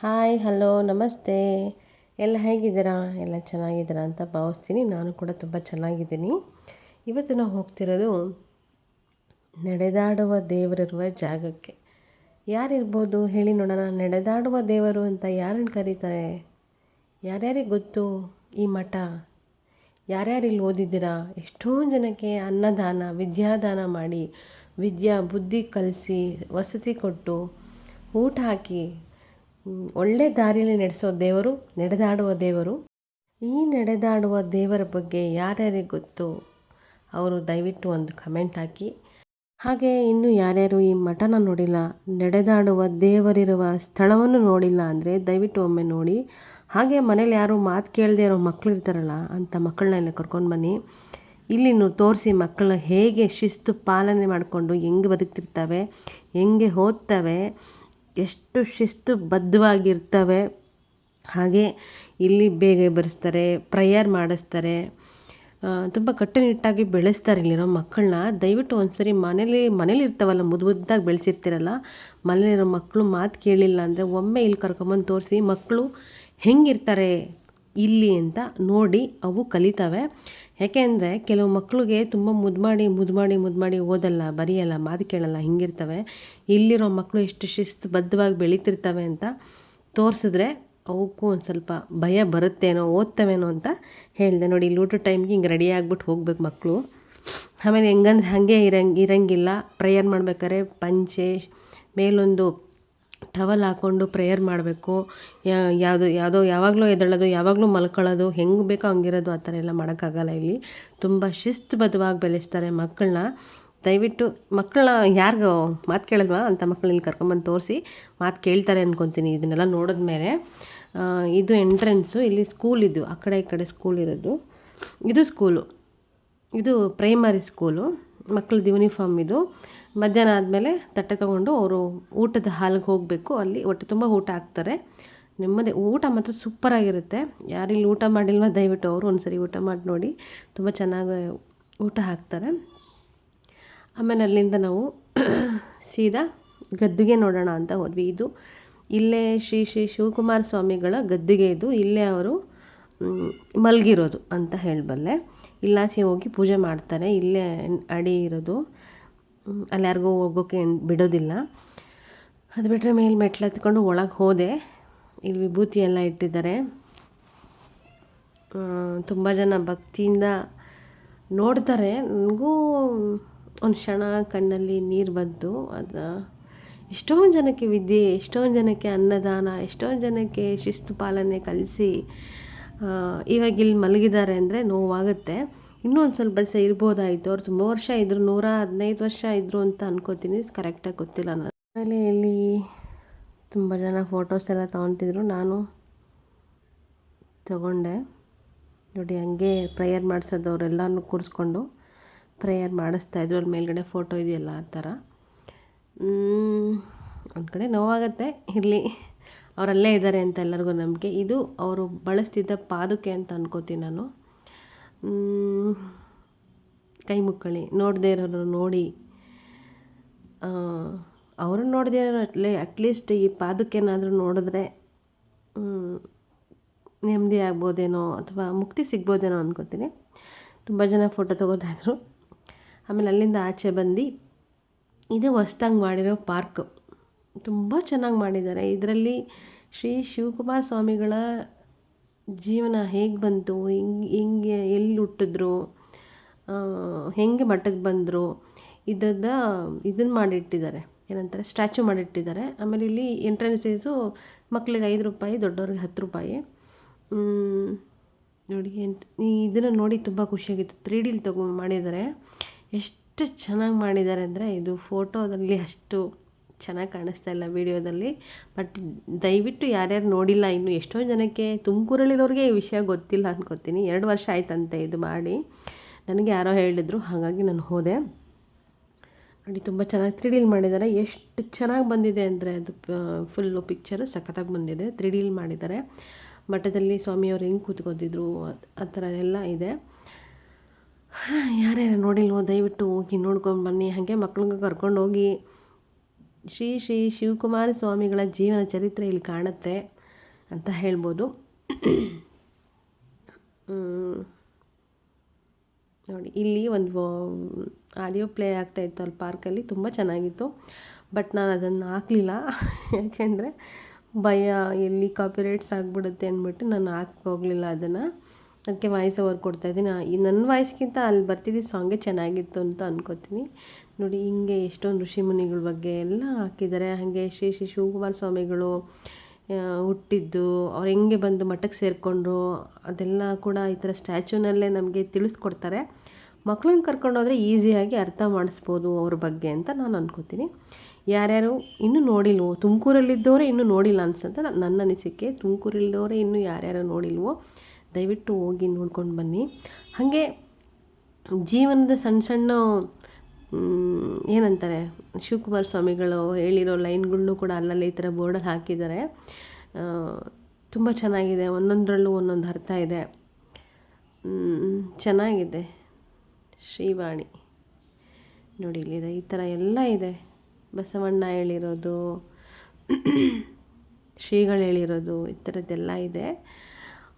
Hi, hello, ನಮಸ್ತೆ. ಎಲ್ಲ ಹೇಗಿದ್ದೀರಾ? ಎಲ್ಲ ಚೆನ್ನಾಗಿದ್ದೀರಾ ಅಂತ ಭಾವಿಸ್ತೀನಿ. ನಾನು ಕೂಡ ತುಂಬ ಚೆನ್ನಾಗಿದ್ದೀನಿ. ಇವತ್ತು ನಾವು ಹೋಗ್ತಿರೋದು ನಡೆದಾಡುವ ದೇವರಿರುವ ಜಾಗಕ್ಕೆ. ಯಾರಿರ್ಬೋದು? ಹೇಳಿ ನೋಡೋಣ. ನಡೆದಾಡುವ ದೇವರು ಅಂತ ಯಾರನ್ನು ಕರೀತಾರೆ? ಯಾರ್ಯಾರಿಗೆ ಗೊತ್ತು ಈ ಮಠ? ಯಾರ್ಯಾರು ಇಲ್ಲಿ ಓದಿದ್ದೀರಾ? ಎಷ್ಟೊಂದು ಜನಕ್ಕೆ ಅನ್ನದಾನ, ವಿದ್ಯಾದಾನ ಮಾಡಿ, ವಿದ್ಯಾ, ಬುದ್ಧಿ ಕಲಿಸಿ, ವಸತಿ ಕೊಟ್ಟು ಊಟ ಹಾಕಿ ಒಳ್ಳೆ ದಾರಿಯಲ್ಲಿ ನಡೆಸೋ ದೇವರು, ನಡೆದಾಡುವ ದೇವರು. ಈ ನಡೆದಾಡುವ ದೇವರ ಬಗ್ಗೆ ಯಾರ್ಯಾರಿಗೆ ಗೊತ್ತು? ಅವರು ದಯವಿಟ್ಟು ಒಂದು ಕಮೆಂಟ್ ಹಾಕಿ. ಹಾಗೆ ಇನ್ನು ಯಾರ್ಯಾರು ಈ ಮಠನ ನೋಡಿಲ್ಲ, ನಡೆದಾಡುವ ದೇವರಿರುವ ಸ್ಥಳವನ್ನು ನೋಡಿಲ್ಲ ಅಂದರೆ ದಯವಿಟ್ಟು ಒಮ್ಮೆ ನೋಡಿ. ಹಾಗೆ ಮನೇಲಿ ಯಾರು ಮಾತು ಕೇಳದೆ ಇರೋ ಮಕ್ಕಳು ಇರ್ತಾರಲ್ಲ ಅಂಥ ಮಕ್ಕಳನ್ನ ಎಲ್ಲ ಕರ್ಕೊಂಡು ಬನ್ನಿ. ಇಲ್ಲಿ ತೋರಿಸಿ ಮಕ್ಕಳನ್ನ ಹೇಗೆ ಶಿಸ್ತು ಪಾಲನೆ ಮಾಡಿಕೊಂಡು ಹೆಂಗೆ ಬದುಕ್ತಿರ್ತವೆ, ಹೆಂಗೆ ಓದ್ತವೆ ಎಷ್ಟು ಶಿಸ್ತು ಬದ್ಧವಾಗಿರ್ತವೆ. ಹಾಗೆ ಇಲ್ಲಿ ಬೇಗ ಬರೆಸ್ತಾರೆ ಪ್ರೇಯರ್ ಮಾಡಿಸ್ತಾರೆ ತುಂಬ ಕಟ್ಟುನಿಟ್ಟಾಗಿ ಬೆಳೆಸ್ತಾರೆ ಇಲ್ಲಿರೋ ಮಕ್ಕಳನ್ನ. ದಯವಿಟ್ಟು ಒಂದ್ಸರಿ ಮನೇಲಿ ಮನೇಲಿ ಇರ್ತಾವಲ್ಲ ಮುದ್ದು ಮುದ್ದಾಗಿ ಬೆಳೆಸಿರ್ತೀರಲ್ಲ, ಮನೇಲಿರೋ ಮಕ್ಕಳು ಮಾತು ಕೇಳಿಲ್ಲ ಅಂದರೆ ಒಮ್ಮೆ ಇಲ್ಲಿ ಕರ್ಕೊಂಬಂದು ತೋರಿಸಿ ಮಕ್ಕಳು ಹೆಂಗಿರ್ತಾರೆ ಇಲ್ಲಿ ಅಂತ ನೋಡಿ ಅವು ಕಲಿತವೆ. ಯಾಕೆಂದರೆ ಕೆಲವು ಮಕ್ಕಳಿಗೆ ತುಂಬ ಮುದ್ದು ಮುದ್ದು ಮುದ್ದು ಓದಲ್ಲ, ಬರೆಯಲ್ಲ, ಮಾತು ಕೇಳಲ್ಲ, ಹಿಂಗಿರ್ತವೆ. ಇಲ್ಲಿರೋ ಮಕ್ಕಳು ಎಷ್ಟು ಶಿಸ್ತು ಬದ್ಧವಾಗಿ ಬೆಳೀತಿರ್ತವೆ ಅಂತ ತೋರಿಸಿದ್ರೆ ಅವಕ್ಕೂ ಒಂದು ಸ್ವಲ್ಪ ಭಯ ಬರುತ್ತೇನೋ, ಓದ್ತವೇನೋ ಅಂತ ಹೇಳಿದೆ. ನೋಡಿ ಇಲ್ಲಿ ಊಟದ ಟೈಮ್ಗೆ ಹಿಂಗೆ ರೆಡಿ ಆಗ್ಬಿಟ್ಟು ಹೋಗ್ಬೇಕು ಮಕ್ಕಳು ಆಮೇಲೆ ಹೆಂಗಂದ್ರೆ ಹಾಗೆ ಇರಂಗ್, ಇರಂಗಿಲ್ಲ. ಪ್ರೇಯರ್ ಮಾಡ್ಬೇಕಾದ್ರೆ ಪಂಚೆ, ಮೇಲೊಂದು ಟವಲ್ ಹಾಕ್ಕೊಂಡು ಪ್ರೇಯರ್ ಮಾಡಬೇಕು. ಯಾವುದು, ಯಾವುದೋ ಯಾವಾಗಲೂ ಎದ್ದೇಳೋದು, ಯಾವಾಗಲೂ ಮಲ್ಕೊಳ್ಳೋದು, ಹೆಂಗೆ ಬೇಕೋ ಹಂಗಿರೋದು ಆ ಥರ ಎಲ್ಲ ಮಾಡೋಕ್ಕಾಗಲ್ಲ ಇಲ್ಲಿ. ತುಂಬ ಶಿಸ್ತುಬದ್ಧವಾಗಿ ಬೆಳೆಸ್ತಾರೆ ಮಕ್ಕಳನ್ನ. ದಯವಿಟ್ಟು ಮಕ್ಕಳನ್ನ ಯಾರಿಗೂ ಮಾತು ಕೇಳಲ್ವಾ ಅಂಥ ಮಕ್ಕಳನ್ನ ಇಲ್ಲಿ ಕರ್ಕೊಂಬಂದು ತೋರಿಸಿ, ಮಾತು ಕೇಳ್ತಾರೆ ಅಂದ್ಕೊತೀನಿ ಇದನ್ನೆಲ್ಲ ನೋಡಿದ ಮೇಲೆ ಇದು ಎಂಟ್ರೆನ್ಸು ಇಲ್ಲಿ ಸ್ಕೂಲ್ ಇದು ಆ ಕಡೆ ಈ ಕಡೆ ಸ್ಕೂಲ್ ಇರೋದು. ಇದು ಸ್ಕೂಲು ಇದು ಪ್ರೈಮರಿ ಸ್ಕೂಲು ಮಕ್ಕಳದ್ದು ಯೂನಿಫಾರ್ಮ್ ಇದು. ಮಧ್ಯಾಹ್ನ ಆದಮೇಲೆ ತಟ್ಟೆ ತೊಗೊಂಡು ಅವರು ಊಟದ ಹಾಲ್ಗೆ ಹೋಗಬೇಕು. ಅಲ್ಲಿ ಹೊಟ್ಟೆ ತುಂಬ ಊಟ ಹಾಕ್ತಾರೆ. ನೆಮ್ಮದಿ, ಊಟ ಮಾತ್ರ ಸೂಪರಾಗಿರುತ್ತೆ ಯಾರಿಲ್ಲಿ ಊಟ ಮಾಡಿಲ್ವ? ದಯವಿಟ್ಟು ಅವರು ಒಂದು ಸರಿ ಊಟ ಮಾಡಿ ನೋಡಿ. ತುಂಬ ಚೆನ್ನಾಗಿ ಊಟ ಹಾಕ್ತಾರೆ. ಆಮೇಲೆ ಅಲ್ಲಿಂದ ನಾವು ಸೀದಾ ಗದ್ದುಗೆ ನೋಡೋಣ ಅಂತ ಹೋದ್ವಿ. ಇದು ಇಲ್ಲೇ ಶ್ರೀ ಶ್ರೀ ಶಿವಕುಮಾರ ಸ್ವಾಮಿಗಳ ಗದ್ದುಗೆ ಇದು. ಇಲ್ಲೇ ಅವರು ಮಲಗಿರೋದು ಅಂತ ಹೇಳಬಲ್ಲೆ. ಇಲ್ಲಾಸಿ ಹೋಗಿ ಪೂಜೆ ಮಾಡ್ತಾರೆ. ಇಲ್ಲೇ ಅಡಿ ಇರೋದು. ಅಲ್ಲಿ ಯಾರಿಗೂ ಹೋಗೋಕ್ಕೆ ಬಿಡೋದಿಲ್ಲ. ಅದು ಬಿಟ್ಟರೆ ಮೇಲೆ ಮೆಟ್ಲು ಹತ್ಕೊಂಡು ಒಳಗೆ ಹೋದೆ. ಇಲ್ಲಿ ವಿಭೂತಿ ಎಲ್ಲ ಇಟ್ಟಿದ್ದಾರೆ. ತುಂಬ ಜನ ಭಕ್ತಿಯಿಂದ ನೋಡ್ತಾರೆ. ನನಗೂ ಒಂದು ಕ್ಷಣ ಕಣ್ಣಲ್ಲಿ ನೀರು ಬಂತು. ಅದು ಎಷ್ಟೊಂದು ಜನಕ್ಕೆ ವಿದ್ಯೆ, ಎಷ್ಟೊಂದು ಜನಕ್ಕೆ ಅನ್ನದಾನ, ಎಷ್ಟೊಂದು ಜನಕ್ಕೆ ಶಿಸ್ತು ಪಾಲನೆ ಕಲಿಸಿ ಇವಾಗ ಇಲ್ಲಿ ಮಲಗಿದ್ದಾರೆ ಅಂದರೆ ನೋವಾಗುತ್ತೆ. ಇನ್ನೂ ಒಂದು ಸ್ವಲ್ಪ ದಿವಸ ಇರ್ಬೋದಾಯಿತು. ಅವ್ರು ತುಂಬ ವರ್ಷ ಇದ್ದರು ನೂರ ಹದಿನೈದು ವರ್ಷ ಇದ್ದರು ಅಂತ ಅನ್ಕೋತೀನಿ. ಕರೆಕ್ಟಾಗಿ ಗೊತ್ತಿಲ್ಲ ನಾನು ಆಮೇಲೆ ಇಲ್ಲಿ ತುಂಬ ಜನ ಫೋಟೋಸ್ ಎಲ್ಲ ತೊಗೊತಿದ್ರು. ನಾನು ತಗೊಂಡೆ. ನೋಡಿ, ಹಂಗೆ ಪ್ರೇಯರ್ ಮಾಡಿಸೋದವ್ರೆಲ್ಲನೂ ಕೂರಿಸ್ಕೊಂಡು ಪ್ರೇಯರ್ ಮಾಡಿಸ್ತಾ ಇದ್ರು. ಅಲ್ಲಿ ಮೇಲ್ಗಡೆ ಫೋಟೋ ಇದೆಯಲ್ಲ ಆ ಥರ. ಒಂದು ಕಡೆ ನೋವಾಗತ್ತೆ. ಇರಲಿ. ಅವರಲ್ಲೇ ಇದ್ದಾರೆ ಅಂತ ಎಲ್ಲರಿಗೂ ನಂಬಿಕೆ. ಇದು ಅವರು ಬಳಸ್ತಿದ್ದ ಪಾದುಕೆ ಅಂತ ಅನ್ಕೋತೀನಿ ನಾನು. ಕೈ ಮುಕ್ಕಳಿ, ನೋಡದೇ ಇರೋರು ನೋಡಿ. ಅವರು ನೋಡದೇ ಇರೋ ಅಟ್ಲೇ ಅಟ್ಲೀಸ್ಟ್ ಈ ಪಾದಕ್ಕೇನಾದರೂ ನೋಡಿದ್ರೆ ನೆಮ್ಮದಿ ಆಗ್ಬೋದೇನೋ ಅಥವಾ ಮುಕ್ತಿ ಸಿಗ್ಬೋದೇನೋ ಅನ್ಕೋತೀನಿ. ತುಂಬ ಜನ ಫೋಟೋ ತೊಗೋತಾಯಿದ್ರು. ಆಮೇಲೆ ಅಲ್ಲಿಂದ ಆಚೆ ಬಂದು, ಇದು ಹೊಸ್ದಾಗಿ ಮಾಡಿರೋ ಪಾರ್ಕ್. ತುಂಬ ಚೆನ್ನಾಗಿ ಮಾಡಿದ್ದಾರೆ. ಇದರಲ್ಲಿ ಶ್ರೀ ಶಿವಕುಮಾರ ಸ್ವಾಮಿಗಳ ಜೀವನ ಹೇಗೆ ಬಂತು? ಹೆಂಗೆ ಹೆಂಗೆ ಎಲ್ಲಿ ಹುಟ್ಟಿದ್ರು? ಹೇಗೆ ಮಠಕ್ಕೆ ಬಂದರು? ಇದ್ದ ಇದನ್ನು ಮಾಡಿಟ್ಟಿದ್ದಾರೆ. ಏನಂತಾರೆ? ಸ್ಟ್ಯಾಚು ಮಾಡಿಟ್ಟಿದ್ದಾರೆ. ಆಮೇಲೆ ಇಲ್ಲಿ ಎಂಟ್ರೆನ್ಸ್ ಫೀಸು ಮಕ್ಕಳಿಗೆ ಐದು ರೂಪಾಯಿ, ದೊಡ್ಡವ್ರಿಗೆ ಹತ್ತು ರೂಪಾಯಿ. ನೋಡಿ, ಎಂಟ್ ಇದನ್ನು ನೋಡಿ ತುಂಬ ಖುಷಿಯಾಗಿತ್ತು. ತ್ರೀ ಡಿಲಿ ತಗೊಂಡು ಮಾಡಿದ್ದಾರೆ. ಎಷ್ಟು ಚೆನ್ನಾಗಿ ಮಾಡಿದ್ದಾರೆ ಅಂದರೆ ಇದು ಫೋಟೋದಲ್ಲಿ ಅಷ್ಟು ಚೆನ್ನಾಗಿ ಕಾಣಿಸ್ತಾ ಇಲ್ಲ ವಿಡಿಯೋದಲ್ಲಿ. ಬಟ್ ದಯವಿಟ್ಟು ಯಾರ್ಯಾರು ನೋಡಿಲ್ಲ, ಇನ್ನು ಎಷ್ಟೋ ಜನಕ್ಕೆ ತುಮಕೂರಲ್ಲಿರೋರಿಗೆ ಈ ವಿಷಯ ಗೊತ್ತಿಲ್ಲ ಅನ್ಕೋತೀನಿ. ಎರಡು ವರ್ಷ ಆಯ್ತಂತೆ ಇದು ಮಾಡಿ. ನನಗೆ ಯಾರೋ ಹೇಳಿದ್ರು, ಹಾಗಾಗಿ ನಾನು ಹೋದೆ. ನೋಡಿ, ತುಂಬ ಚೆನ್ನಾಗಿ ತ್ರೀ ಮಾಡಿದ್ದಾರೆ. ಎಷ್ಟು ಚೆನ್ನಾಗಿ ಬಂದಿದೆ ಅಂದರೆ ಅದು ಫುಲ್ಲು ಪಿಕ್ಚರು ಸಖತ್ತಾಗಿ ಬಂದಿದೆ. ತ್ರೀ ಡಿಲಿ ಮಾಡಿದ್ದಾರೆ. ಮಠದಲ್ಲಿ ಸ್ವಾಮಿಯವರು ಹೆಂಗೆ ಕೂತ್ಕೋತಿದ್ರು, ಆ ಥರ ಎಲ್ಲ ಇದೆ. ಯಾರ್ಯಾರು ನೋಡಿಲ್ವೋ, ದಯವಿಟ್ಟು ಹೋಗಿ ನೋಡ್ಕೊಂಡು ಬನ್ನಿ. ಹಾಗೆ ಮಕ್ಳಿಗೆ ಕರ್ಕೊಂಡು ಹೋಗಿ ಶ್ರೀ ಶ್ರೀ ಶಿವಕುಮಾರ ಸ್ವಾಮಿಗಳ ಜೀವನ ಚರಿತ್ರೆ ಇಲ್ಲಿ ಕಾಣುತ್ತೆ ಅಂತ ಹೇಳ್ಬೋದು. ನೋಡಿ, ಇಲ್ಲಿ ಒಂದು ಆಡಿಯೋ ಪ್ಲೇ ಆಗ್ತಾಯಿತ್ತು ಅಲ್ಲಿ ಪಾರ್ಕಲ್ಲಿ, ತುಂಬ ಚೆನ್ನಾಗಿತ್ತು. ಬಟ್ ನಾನು ಅದನ್ನು ಹಾಕಲಿಲ್ಲ. ಯಾಕೆಂದರೆ ಭಯ, ಎಲ್ಲಿ ಕಾಪಿರೈಟ್ಸ್ ಆಗಿಬಿಡುತ್ತೆ ಅಂದ್ಬಿಟ್ಟು ನಾನು ಹಾಕಿ, ಹೋಗಲಿಲ್ಲ ಅದನ್ನು. ಅದಕ್ಕೆ ವಾಯ್ಸ್ ಓವರ್ ಈ ನನ್ನ ವಾಯ್ಸ್ಗಿಂತ ಅಲ್ಲಿ ಬರ್ತಿದ್ದ ಸಾಂಗೇ ಚೆನ್ನಾಗಿತ್ತು ಅಂತ ಅನ್ಕೋತೀನಿ. ನೋಡಿ, ಹಿಂಗೆ ಎಷ್ಟೊಂದು ಋಷಿಮುನಿಗಳ ಬಗ್ಗೆ ಎಲ್ಲ ಹಾಕಿದ್ದಾರೆ. ಹಾಗೆ ಶ್ರೀ ಶ್ರೀ ಶಿವಕುಮಾರ ಸ್ವಾಮಿಗಳು ಹುಟ್ಟಿದ್ದು, ಅವ್ರು ಹೆಂಗೆ ಬಂದು ಮಠಕ್ಕೆ ಸೇರಿಕೊಂಡ್ರು, ಅದೆಲ್ಲ ಕೂಡ ಈ ಥರ ಸ್ಟ್ಯಾಚ್ಯೂನಲ್ಲೇ ನಮಗೆ ತಿಳಿಸ್ಕೊಡ್ತಾರೆ. ಮಕ್ಳನ್ನ ಕರ್ಕೊಂಡೋದ್ರೆ ಈಸಿಯಾಗಿ ಅರ್ಥ ಮಾಡಿಸ್ಬೋದು ಅವ್ರ ಬಗ್ಗೆ ಅಂತ ನಾನು ಅನ್ಕೋತೀನಿ. ಯಾರ್ಯಾರು ಇನ್ನೂ ನೋಡಿಲ್ವೋ, ತುಮಕೂರಲ್ಲಿದ್ದವರೇ ಇನ್ನೂ ನೋಡಿಲ್ಲ ಅನ್ಸುತ್ತೆ. ನ- ನನ್ನ ಅನಿಸಿಕೆ, ತುಮಕೂರಲ್ಲಿದ್ದವರೇ ಇನ್ನೂ ಯಾರ್ಯಾರು ನೋಡಿಲ್ವೋ ದಯವಿಟ್ಟು ಹೋಗಿ ನೋಡ್ಕೊಂಡು ಬನ್ನಿ. ಹಾಗೆ ಜೀವನದ ಸಣ್ಣ ಸಣ್ಣ ಏನಂತಾರೆ, ಶಿವಕುಮಾರ ಸ್ವಾಮಿಗಳು ಹೇಳಿರೋ ಲೈನ್ಗಳನ್ನೂ ಕೂಡ ಅಲ್ಲಲ್ಲಿ ಈ ಥರ ಬೋರ್ಡಲ್ಲಿ ಹಾಕಿದ್ದಾರೆ. ತುಂಬ ಚೆನ್ನಾಗಿದೆ, ಒಂದೊಂದರಲ್ಲೂ ಒಂದೊಂದು ಅರ್ಥ ಇದೆ. ಚೆನ್ನಾಗಿದೆ ಶ್ರೀವಾಣಿ. ನೋಡಿ, ಇಲ್ಲಿದೆ, ಈ ಥರ ಎಲ್ಲ ಇದೆ. ಬಸವಣ್ಣ ಹೇಳಿರೋದು, ಶ್ರೀಗಳು ಹೇಳಿರೋದು, ಈ ಥರದ್ದೆಲ್ಲ ಇದೆ.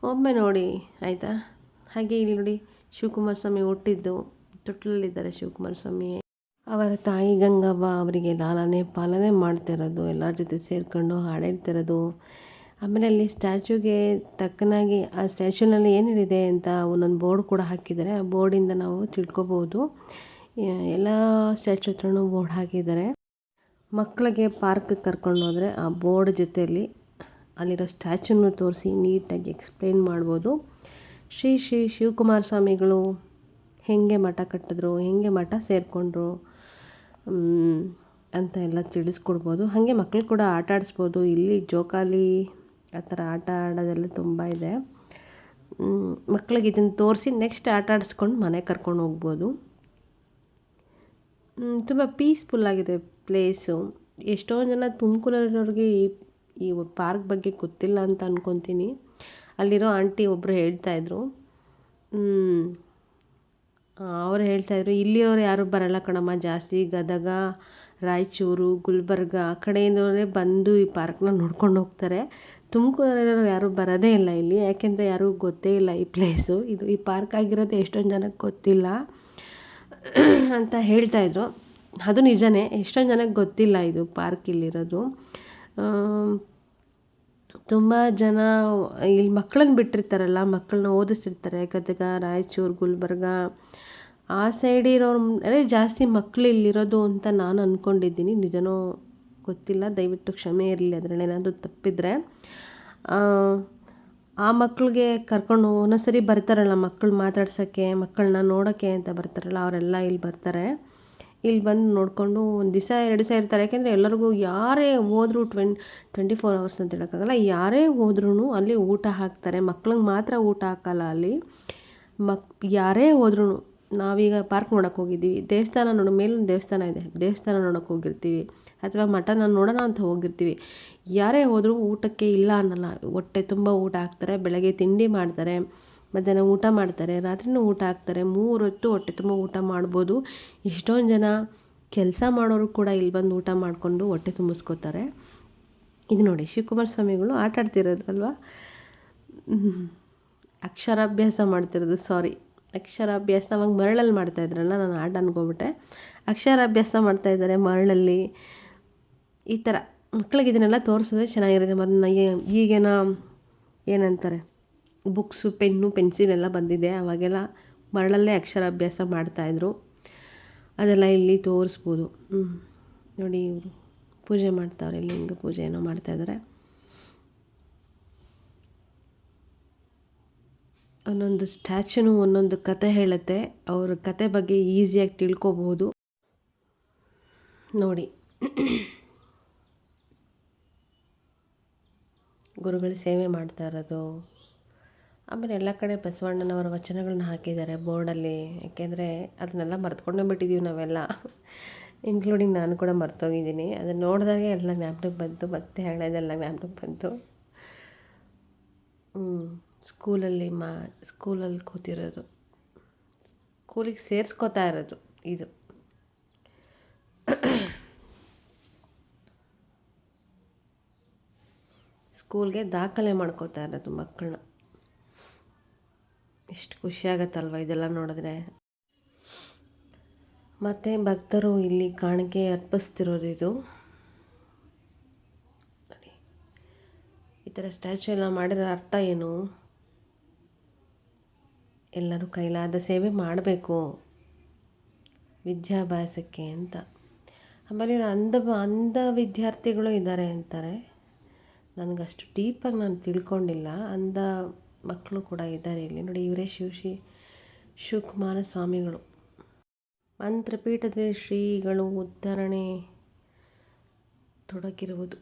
ಒಮ್ಮೆ ನೋಡಿ, ಆಯಿತಾ? ಹಾಗೆ ಇಲ್ಲಿ ನೋಡಿ, ಶಿವಕುಮಾರ ಸ್ವಾಮಿ ಹುಟ್ಟಿದ್ದು. ತೊಟ್ಲಲ್ಲಿದ್ದಾರೆ ಶಿವಕುಮಾರ ಸ್ವಾಮಿ. ಅವರ ತಾಯಿ ಗಂಗವ್ವ ಅವರಿಗೆ ಲಾಲನೆ, ಪಾಲನೆ ಮಾಡ್ತಿರೋದು, ಎಲ್ಲರ ಜೊತೆ ಸೇರಿಕೊಂಡು ಹಾಡಾಡ್ತಿರೋದು ಆಮೇಲೆ ಅಲ್ಲಿ ಸ್ಟ್ಯಾಚ್ಯೂಗೆ ತಕ್ಕನಾಗಿ ಆ ಸ್ಟ್ಯಾಚ್ಯೂನಲ್ಲಿ ಏನು ಹೇಳಿದೆ ಅಂತ ಒಂದೊಂದು ಬೋರ್ಡ್ ಕೂಡ ಹಾಕಿದ್ದಾರೆ. ಆ ಬೋರ್ಡಿಂದ ನಾವು ತಿಳ್ಕೊಬೋದು. ಎಲ್ಲ ಸ್ಟ್ಯಾಚ್ಯೂ ಹತ್ರನೂ ಬೋರ್ಡ್ ಹಾಕಿದ್ದಾರೆ. ಮಕ್ಕಳಿಗೆ ಪಾರ್ಕ್ ಕರ್ಕೊಂಡು ಹೋದರೆ ಆ ಬೋರ್ಡ್ ಜೊತೆಯಲ್ಲಿ ಅಲ್ಲಿರೋ ಸ್ಟ್ಯಾಚ್ಯೂನು ತೋರಿಸಿ ನೀಟಾಗಿ ಎಕ್ಸ್ಪ್ಲೇನ್ ಮಾಡ್ಬೋದು. ಶ್ರೀ ಶ್ರೀ ಶಿವಕುಮಾರ ಸ್ವಾಮಿಗಳು ಹೇಗೆ ಮಠ ಕಟ್ಟಿದ್ರು, ಹೇಗೆ ಮಠ ಸೇರಿಕೊಂಡ್ರು ಅಂತ ಎಲ್ಲ ತಿಳಿಸ್ಕೊಡ್ಬೋದು. ಹಾಗೆ ಮಕ್ಕಳು ಕೂಡ ಆಟ ಆಡಿಸ್ಬೋದು. ಇಲ್ಲಿ ಜೋಕಾಲಿ, ಆ ಥರ ಆಟ ಆಡೋದೆಲ್ಲ ತುಂಬ ಇದೆ. ಮಕ್ಕಳಿಗೆ ಇದನ್ನು ತೋರಿಸಿ ನೆಕ್ಸ್ಟ್ ಆಟ ಆಡಿಸ್ಕೊಂಡು ಮನೆ ಕರ್ಕೊಂಡು ಹೋಗ್ಬೋದು. ತುಂಬ ಪೀಸ್ಫುಲ್ಲಾಗಿದೆ ಪ್ಲೇಸು ಎಷ್ಟೊಂದು ಜನ ತುಮಕೂರಲ್ಲಿರೋರಿಗೆ ಈ ಈ ಪಾರ್ಕ್ ಬಗ್ಗೆ ಗೊತ್ತಿಲ್ಲ ಅಂತ ಅಂದ್ಕೊತೀನಿ ಅಲ್ಲಿರೋ ಆಂಟಿ ಒಬ್ಬರು ಹೇಳ್ತಾಯಿದ್ರು ಅವ್ರು ಹೇಳ್ತಾಯಿದ್ರು ಇಲ್ಲಿಯವ್ರು ಯಾರೂ ಬರಲ್ಲ ಕಣಮ್ಮ, ಜಾಸ್ತಿ ಗದಗ, ರಾಯಚೂರು, ಗುಲ್ಬರ್ಗ ಆ ಕಡೆಯಿಂದವರೇ ಬಂದು ಈ ಪಾರ್ಕ್ನ ನೋಡ್ಕೊಂಡು ಹೋಗ್ತಾರೆ. ತುಮಕೂರಲ್ಲಿರೋರು ಯಾರೂ ಬರೋದೇ ಇಲ್ಲ ಇಲ್ಲಿ, ಯಾಕೆಂದರೆ ಯಾರಿಗೂ ಗೊತ್ತೇ ಇಲ್ಲ ಈ ಪ್ಲೇಸು. ಇದು ಈ ಪಾರ್ಕ್ ಆಗಿರೋದು ಎಷ್ಟೊಂದು ಜನಕ್ಕೆ ಗೊತ್ತಿಲ್ಲ ಅಂತ ಹೇಳ್ತಾಯಿದ್ರು ಅದು ನಿಜನೇ, ಎಷ್ಟೊಂದು ಜನಕ್ಕೆ ಗೊತ್ತಿಲ್ಲ ಇದು ಪಾರ್ಕ್ ಇಲ್ಲಿರೋದು. ತುಂಬ ಜನ, ಇಲ್ಲಿ ಮಕ್ಕಳನ್ನ ಬಿಟ್ಟಿರ್ತಾರಲ್ಲ, ಮಕ್ಕಳನ್ನ ಓದಿಸ್ತಿರ್ತಾರೆ. ಗದಗ, ರಾಯಚೂರು, ಗುಲ್ಬರ್ಗ. ಆ ಸೈಡ್ ಇರೋರು ಜಾಸ್ತಿ ಮಕ್ಕಳು ಇಲ್ಲಿರೋದು ಅಂತ ನಾನು ಅಂದ್ಕೊಂಡಿದ್ದೀನಿ ನಿಜನೋ ಗೊತ್ತಿಲ್ಲ, ದಯವಿಟ್ಟು ಕ್ಷಮೆ ಇರಲಿ, ಅದರಲ್ಲಿ ಏನಾದರೂ ತಪ್ಪಿದರೆ. ಆ ಮಕ್ಕಳಿಗೆ ಕರ್ಕೊಂಡು ಒಂದೊಂದು ಸರಿ ಬರ್ತಾರಲ್ಲ ಮಕ್ಕಳು ಮಾತಾಡ್ಸೋಕ್ಕೆ ಮಕ್ಕಳನ್ನ ನೋಡೋಕ್ಕೆ ಅಂತ ಬರ್ತಾರಲ್ಲ, ಅವರೆಲ್ಲ ಇಲ್ಲಿ ಬರ್ತಾರೆ. ಇಲ್ಲಿ ಬಂದು ನೋಡಿಕೊಂಡು ಒಂದು ದಿವಸ ಎರಡು ದಿವಸ ಇರ್ತಾರೆ. ಯಾಕೆಂದರೆ ಎಲ್ಲರಿಗೂ ಯಾರೇ ಹೋದರೂ ಟ್ವೆನ್, ಟ್ವೆಂಟಿ ಫೋರ್ ಅವರ್ಸ್ ಅಂತ ಹೇಳೋಕ್ಕಾಗಲ್ಲ, ಯಾರೇ ಹೋದ್ರೂ ಅಲ್ಲಿ ಊಟ ಹಾಕ್ತಾರೆ. ಮಕ್ಳಿಗೆ ಮಾತ್ರ ಊಟ ಹಾಕಲ್ಲ ಅಲ್ಲಿ. ಮಕ್, ಯಾರೇ ಹೋದ್ರೂ ನಾವೀಗ ಪಾರ್ಕ್ ನೋಡೋಕೆ ಹೋಗಿದ್ದೀವಿ. ದೇವಸ್ಥಾನ ನೋಡೋ, ಮೇಲೊಂದು ದೇವಸ್ಥಾನ ಇದೆ. ದೇವಸ್ಥಾನ ನೋಡೋಕೆ ಹೋಗಿರ್ತೀವಿ. ಅಥವಾ ಮಠನ ನೋಡೋಣ ಅಂತ ಹೋಗಿರ್ತೀವಿ. ಯಾರೇ ಹೋದರೂ ಊಟಕ್ಕೆ ಇಲ್ಲ ಅನ್ನಲ್ಲ. ಹೊಟ್ಟೆ ತುಂಬ ಊಟ ಹಾಕ್ತಾರೆ, ಬೆಳಗ್ಗೆ ತಿಂಡಿ ಮಾಡ್ತಾರೆ. ಮಧ್ಯಾಹ್ನ ಊಟ ಮಾಡ್ತಾರೆ, ರಾತ್ರಿನೂ ಊಟ ಹಾಕ್ತಾರೆ ಮೂರು ಹೊತ್ತು ಹೊಟ್ಟೆ ತುಂಬ ಊಟ ಮಾಡ್ಬೋದು. ಎಷ್ಟೊಂದು ಜನ ಕೆಲಸ ಮಾಡೋರು ಕೂಡ ಇಲ್ಲಿ ಬಂದು ಊಟ ಮಾಡಿಕೊಂಡು ಹೊಟ್ಟೆ ತುಂಬಿಸ್ಕೋತಾರೆ. ಇದು ನೋಡಿ, ಶಿವಕುಮಾರ ಸ್ವಾಮಿಗಳು ಆಟ ಆಡ್ತಿರೋದು ಅಲ್ವಾ ಹ್ಮ್. ಅಕ್ಷರಾಭ್ಯಾಸ ಮಾಡ್ತಿರೋದು ಸಾರಿ ಅಕ್ಷರಾಭ್ಯಾಸ ಅವಾಗ ಮರಳಲ್ಲಿ ಮಾಡ್ತಾಯಿದ್ರಲ್ಲ ನಾನು ಆಟ ಅನ್ಕೊಬಿಟ್ಟೆ. ಅಕ್ಷರಾಭ್ಯಾಸ ಮಾಡ್ತಾಯಿದ್ದಾರೆ ಮರಳಲ್ಲಿ. ಈ ಥರ ಮಕ್ಕಳಿಗೆ ಇದನ್ನೆಲ್ಲ ತೋರಿಸಿದ್ರೆ ಚೆನ್ನಾಗಿರುತ್ತೆ. ಮತ್ತು ಈಗೇನ ಏನಂತಾರೆ? ಬುಕ್ಸು, ಪೆನ್ನು, ಪೆನ್ಸಿಲ್ ಎಲ್ಲ ಬಂದಿದೆ. ಅವಾಗೆಲ್ಲ ಮರಳಲ್ಲೇ ಅಕ್ಷರಾಭ್ಯಾಸ ಮಾಡ್ತಾಯಿದ್ರು ಅದೆಲ್ಲ ಇಲ್ಲಿ ತೋರಿಸ್ಬೋದು. ನೋಡಿ ಇವರು ಪೂಜೆ ಮಾಡ್ತಾವ್ರೆ. ಲಿಂಗ ಪೂಜೆ ಏನೋ ಮಾಡ್ತಾಯಿದ್ದಾರೆ ಒಂದೊಂದು ಸ್ಟ್ಯಾಚ್ಯೂನು ಒಂದೊಂದು ಕತೆ ಹೇಳುತ್ತೆ. ಅವ್ರ ಕತೆ ಬಗ್ಗೆ ಈಸಿಯಾಗಿ ತಿಳ್ಕೊಬೋದು. ನೋಡಿ. ಗುರುಗಳು ಸೇವೆ ಮಾಡ್ತಾ ಇರೋದು. ಆಮೇಲೆ ಎಲ್ಲ ಕಡೆ ಬಸವಣ್ಣನವರ ವಚನಗಳನ್ನ ಹಾಕಿದ್ದಾರೆ ಬೋರ್ಡಲ್ಲಿ. ಯಾಕೆಂದರೆ ಅದನ್ನೆಲ್ಲ ಮರೆತ್ಕೊಂಡೇ ಬಿಟ್ಟಿದ್ದೀವಿ ನಾವೆಲ್ಲ. ಇನ್ಕ್ಲೂಡಿಂಗ್ ನಾನು ಕೂಡ ಮರ್ತೋಗಿದ್ದೀನಿ. ಅದನ್ನು ನೋಡಿದಾಗೆ ಎಲ್ಲ ಜ್ಞಾಪಕಕ್ಕೆ ಬಂತು. ಮತ್ತೆ ಹೇಳೋದೆಲ್ಲ ಜ್ಞಾಪಕಕ್ಕೆ ಬಂತು. ಸ್ಕೂಲಲ್ಲಿ ಮಾ, ಸ್ಕೂಲಲ್ಲಿ ಕೂತಿರೋದು. ಸ್ಕೂಲಿಗೆ ಸೇರಿಸ್ಕೋತಾ ಇರೋದು ಇದು. ಸ್ಕೂಲ್ಗೆ ದಾಖಲೆ ಮಾಡ್ಕೋತಾ ಇರೋದು ಮಕ್ಕಳನ್ನ. ಎಷ್ಟು ಖುಷಿಯಾಗತ್ತಲ್ವ ಇದೆಲ್ಲ ನೋಡಿದ್ರೆ? ಮತ್ತು ಭಕ್ತರು ಇಲ್ಲಿ ಕಾಣಿಕೆ ಅರ್ಪಿಸ್ತಿರೋದು ಇದು. ನೋಡಿ. ಈ ಥರ ಸ್ಟ್ಯಾಚು ಎಲ್ಲ ಮಾಡಿರೋ ಅರ್ಥ ಏನು? ಎಲ್ಲರೂ ಕೈಲಾದ ಸೇವೆ ಮಾಡಬೇಕು. ವಿದ್ಯಾಭ್ಯಾಸಕ್ಕೆ ಅಂತ. ಆಮೇಲೆ ಅಂಧ ಅಂಧ ವಿದ್ಯಾರ್ಥಿಗಳು ಇದ್ದಾರೆ ಅಂತಾರೆ. ನನಗಷ್ಟು ಡೀಪಾಗಿ ನಾನು ತಿಳ್ಕೊಂಡಿಲ್ಲ. ಅಂಧ ಮಕ್ಕಳು ಕೂಡ ಇದ್ದಾರೆ ಇಲ್ಲಿ. ನೋಡಿ, ಇವರೇ ಶಿವಶಿ ಶಿವಕುಮಾರ ಸ್ವಾಮಿಗಳು. ಮಂತ್ರಪೀಠದ ಶ್ರೀಗಳು ಉದ್ಧರಣೆ ತೊಡಗಿರುವುದು.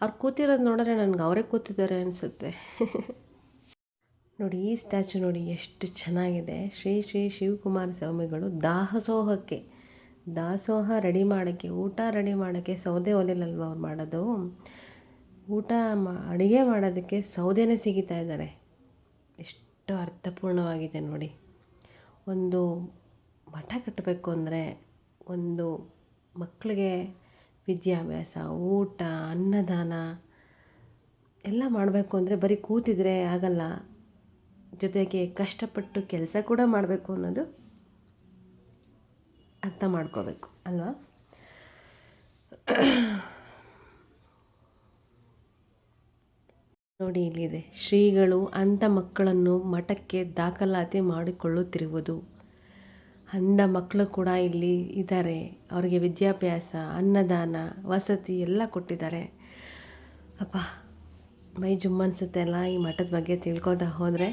ಅವ್ರು ಕೂತಿರೋದು ನೋಡಿದ್ರೆ ನನಗೆ ಅವರೇ ಕೂತಿದ್ದಾರೆ ಅನಿಸುತ್ತೆ. ನೋಡಿ, ಈ ಸ್ಟ್ಯಾಚು ನೋಡಿ ಎಷ್ಟು ಚೆನ್ನಾಗಿದೆ. ಶ್ರೀ ಶ್ರೀ ಶಿವಕುಮಾರ ಸ್ವಾಮಿಗಳು ದಾಸೋಹಕ್ಕೆ ದಾಸೋಹ ರೆಡಿ ಮಾಡೋಕ್ಕೆ, ಊಟ ರೆಡಿ ಮಾಡೋಕ್ಕೆ ಸೌದೆ ಒಲೆಯಲ್ಲಲ್ವ ಅವ್ರು ಮಾಡೋದು? ಊಟ ಮಾ, ಅಡುಗೆ ಮಾಡೋದಕ್ಕೆ ಸೌದೆನೇ ಸಿಗಿತಾ ಇದ್ದಾರೆ. ಎಷ್ಟು ಅರ್ಥಪೂರ್ಣವಾಗಿದೆ ನೋಡಿ. ಒಂದು ಮಠ ಕಟ್ಟಬೇಕು ಅಂದರೆ ಒಂದು ಮಕ್ಕಳಿಗೆ ವಿದ್ಯಾಭ್ಯಾಸ, ಊಟ, ಅನ್ನದಾನ ಎಲ್ಲ ಮಾಡಬೇಕು ಅಂದರೆ ಬರೀ ಕೂತಿದ್ರೆ ಆಗಲ್ಲ. ಜೊತೆಗೆ ಕಷ್ಟಪಟ್ಟು ಕೆಲಸ ಕೂಡ ಮಾಡಬೇಕು ಅನ್ನೋದು ಅರ್ಥ ಮಾಡ್ಕೋಬೇಕು, ಅಲ್ವಾ? ನೋಡಿ ಇಲ್ಲಿದೆ. ಶ್ರೀಗಳು ಅಂಧ ಮಕ್ಕಳನ್ನು ಮಠಕ್ಕೆ ದಾಖಲಾತಿ ಮಾಡಿಕೊಳ್ಳುತ್ತಿರುವುದು. ಅಂಧ ಮಕ್ಕಳು ಕೂಡ ಇಲ್ಲಿ ಇದ್ದಾರೆ. ಅವರಿಗೆ ವಿದ್ಯಾಭ್ಯಾಸ, ಅನ್ನದಾನ, ವಸತಿ ಎಲ್ಲ ಕೊಟ್ಟಿದ್ದಾರೆ. ಅಪ್ಪ, ಮೈ ಜುಮ್ ಅನಿಸುತ್ತೆ ಅಲ್ಲ ಈ ಮಠದ ಬಗ್ಗೆ ತಿಳ್ಕೊತಾ ಹೋದರೆ?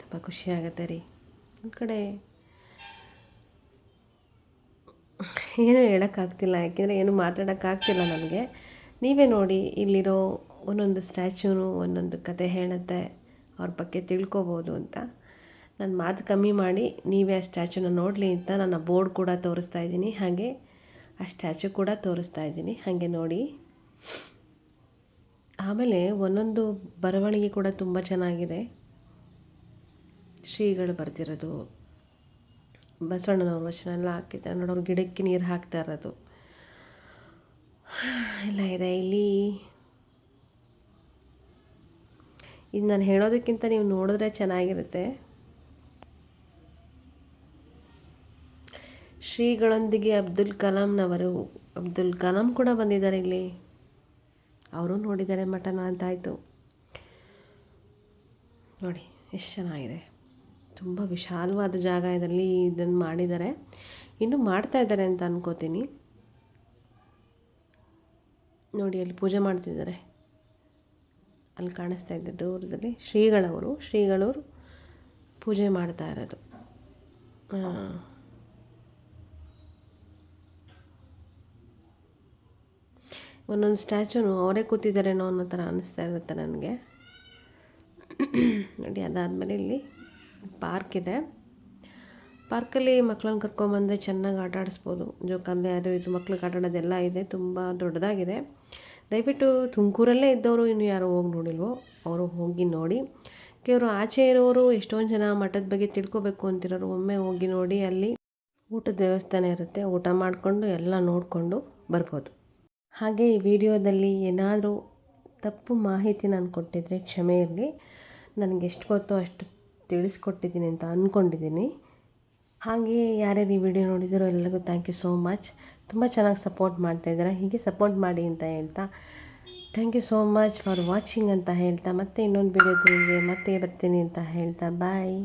ತುಂಬ ಖುಷಿಯಾಗತ್ತೆ ರೀ. ಒಂದು ಕಡೆ ಏನೂ ಹೇಳೋಕ್ಕಾಗ್ತಿಲ್ಲ, ಯಾಕೆಂದರೆ ಏನು ಮಾತಾಡೋಕ್ಕಾಗ್ತಿಲ್ಲ ನನಗೆ. ನೀವೇ ನೋಡಿ ಇಲ್ಲಿರೋ ಒಂದೊಂದು ಸ್ಟ್ಯಾಚ್ಯೂನು, ಒಂದೊಂದು ಕತೆ ಹೇಳುತ್ತೆ, ಅವ್ರ ಬಗ್ಗೆ ತಿಳ್ಕೊಬೋದು ಅಂತ. ನನ್ನ ಮಾತು ಕಮ್ಮಿ ಮಾಡಿ, ನೀವೇ ಆ ಸ್ಟ್ಯಾಚ್ಯೂನ ನೋಡಲಿ ಅಂತ ನಾನು ಬೋರ್ಡ್ ಕೂಡ ತೋರಿಸ್ತಾ ಇದ್ದೀನಿ. ಹಾಗೆ ಆ ಸ್ಟ್ಯಾಚ್ಯೂ ಕೂಡ ತೋರಿಸ್ತಾ ಇದ್ದೀನಿ. ಹಾಗೆ ನೋಡಿ. ಆಮೇಲೆ ಒಂದೊಂದು ಬರವಣಿಗೆ ಕೂಡ ತುಂಬ ಚೆನ್ನಾಗಿದೆ. ಶ್ರೀಗಳು ಬರ್ತಿರೋದು ಬಸವಣ್ಣನವ್ರ ವಚನ ಎಲ್ಲ ಹಾಕಿದ್ದಾರೆ ನೋಡೋರು ಗಿಡಕ್ಕೆ ನೀರು ಹಾಕ್ತಾ ಇರೋದು. ಎಲ್ಲ ಇದೆ. ಇಲ್ಲಿ ಇದು ನಾನು ಹೇಳೋದಕ್ಕಿಂತ ನೀವು ನೋಡಿದ್ರೆ ಚೆನ್ನಾಗಿರುತ್ತೆ. ಶ್ರೀಗಳೊಂದಿಗೆ ಅಬ್ದುಲ್ ಕಲಾಂನವರು ಅಬ್ದುಲ್ ಕಲಾಂ ಕೂಡ ಬಂದಿದ್ದಾರೆ ಇಲ್ಲಿ. ಅವರು ನೋಡಿದ್ದಾರೆ ಮಟನ ಅಂತಾಯಿತು. ನೋಡಿ, ಎಷ್ಟು ಚೆನ್ನಾಗಿದೆ. ತುಂಬ ವಿಶಾಲವಾದ ಜಾಗ ಇದರಲ್ಲಿ ಇದನ್ನು ಮಾಡಿದ್ದಾರೆ. ಇನ್ನೂ ಮಾಡ್ತಾ ಇದ್ದಾರೆ ಅಂತ ಅನ್ಕೋತೀನಿ. ನೋಡಿ, ಅಲ್ಲಿ ಪೂಜೆ ಮಾಡ್ತಿದ್ದಾರೆ. ಅಲ್ಲಿ ಕಾಣಿಸ್ತಾ ಇದ್ದ ದೂರದಲ್ಲಿ ಶ್ರೀಗಳವರು ಶ್ರೀಗಳವರು ಪೂಜೆ ಮಾಡ್ತಾ ಇರೋದು. ಒಂದೊಂದು ಸ್ಟ್ಯಾಚುನು ಅವರೇ ಕೂತಿದ್ದಾರೇನೋ ಅನ್ನೋ ಥರ ಅನ್ನಿಸ್ತಾ ಇರುತ್ತೆ ನನಗೆ. ನೋಡಿ, ಅದಾದಮೇಲೆ ಇಲ್ಲಿ ಪಾರ್ಕ್ ಇದೆ. ಪಾರ್ಕಲ್ಲಿ ಮಕ್ಕಳನ್ನ ಕರ್ಕೊಂಬಂದರೆ ಚೆನ್ನಾಗಿ ಆಟ ಆಡಿಸ್ಬೋದು. ಜೋಕಾಲಿ ಅದು ಇದು ಮಕ್ಳಿಗೆ ಆಟ ಆಡೋದೆಲ್ಲ ಇದೆ, ತುಂಬ ದೊಡ್ಡದಾಗಿದೆ. ದಯವಿಟ್ಟು ತುಮಕೂರಲ್ಲೇ ಇದ್ದವರು ಇನ್ನು ಯಾರು ಹೋಗಿ ನೋಡಿಲ್ವೋ, ಅವರು ಹೋಗಿ ನೋಡಿ. ಕೆಲವರು ಆಚೆ ಇರೋರು ಎಷ್ಟೊಂದು ಜನ ಮಠದ ಬಗ್ಗೆ ತಿಳ್ಕೊಬೇಕು ಅಂತಿರೋರು ಒಮ್ಮೆ ಹೋಗಿ ನೋಡಿ, ಅಲ್ಲಿ ಊಟದ ವ್ಯವಸ್ಥೆನೇ ಇರುತ್ತೆ. ಊಟ ಮಾಡಿಕೊಂಡು ಎಲ್ಲ ನೋಡಿಕೊಂಡು ಬರ್ಬೋದು. ಹಾಗೆ ಈ ವಿಡಿಯೋದಲ್ಲಿ ಏನಾದರೂ ತಪ್ಪು ಮಾಹಿತಿ ನಾನು ಕೊಟ್ಟಿದ್ದರೆ ಕ್ಷಮೆ ಇರಲಿ ನನಗೆ ಎಷ್ಟು ಗೊತ್ತೋ ಅಷ್ಟು ತಿಳಿಸ್ಕೊಟ್ಟಿದ್ದೀನಿ ಅಂತ ಅಂದ್ಕೊಂಡಿದ್ದೀನಿ ಹಾಗೆ ಯಾರ್ಯಾರು ಈ ವಿಡಿಯೋ ನೋಡಿದರೋ ಎಲ್ಲರಿಗೂ ಥ್ಯಾಂಕ್ ಯು ಸೋ ಮಚ್ ತುಂಬ ಚೆನ್ನಾಗಿ ಸಪೋರ್ಟ್ ಮಾಡ್ತಾಯಿದ್ದಾರೆ ಹೀಗೆ ಸಪೋರ್ಟ್ ಮಾಡಿ ಅಂತ ಹೇಳ್ತಾ thank you so much for watching ಅಂತ ಹೇಳ್ತಾ, ಮತ್ತೆ ಇನ್ನೊಂದು ವಿಡಿಯೋದೊಂದಿಗೆ ಮತ್ತೆ ಬರ್ತೀನಿ ಅಂತ ಹೇಳ್ತಾ ಬಾಯ್